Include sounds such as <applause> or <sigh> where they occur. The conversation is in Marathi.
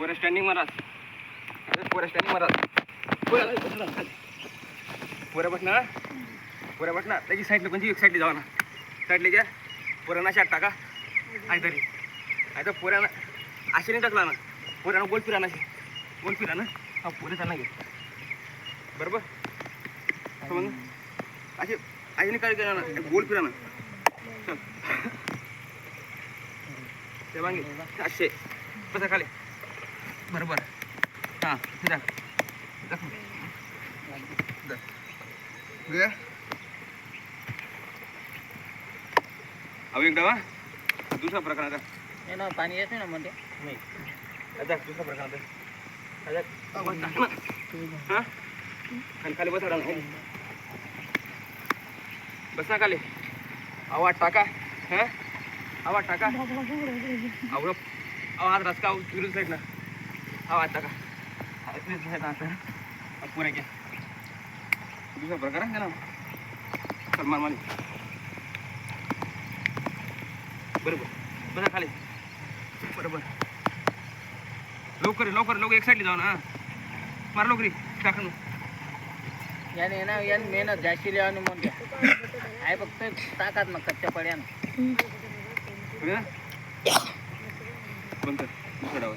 वर स्टँडिंग महाराज. वर स्टँडिंग महाराज. वर बसणार? वर बसणार. त्याची साईडला कोणती? एक साईडला जाऊ ना. साईडला घ्या. पोरांना शाट टाका. काहीतरी. तरी तर पोऱ्यानं असे नाही टाकला ना. पोरांना गोल फिरा ना गोल फिरा ना हा पोरे त्यांना घे. बरोबर? मग असे असे नाही काय करा ना? गोल फिरा ना चल. <laughs> ते मागे. असे. बसा खाली. बरोबर. हां. अहो एक डावा दुसरा प्रकार आता. हे ना पाणी येते ना मध्ये? नाही. आता दुसरा प्रकार आता. आवाज ना हां? आणि खाली बसा. बसा खाली. आवाज टाका. हां? आवाज टाका. आवड हात रस्का विरुद्ध साईड टाका हात विरुद्ध साईड आता. हा, पुऱ्या घ्या दुसरा प्रकार आहे ना सलमान मालिक. बरोबर बसा खाली. बरोबर लवकर लवकर लवकर. एक साईडला जाऊ ना मार लवकरी टाका ना. याने ना याने मेहनत जास्ती लिहावं म्हणते आहे फक्त ताकात मग कच्च्या पड्यानं. <coughs> बंद कर. दुसरा डावा.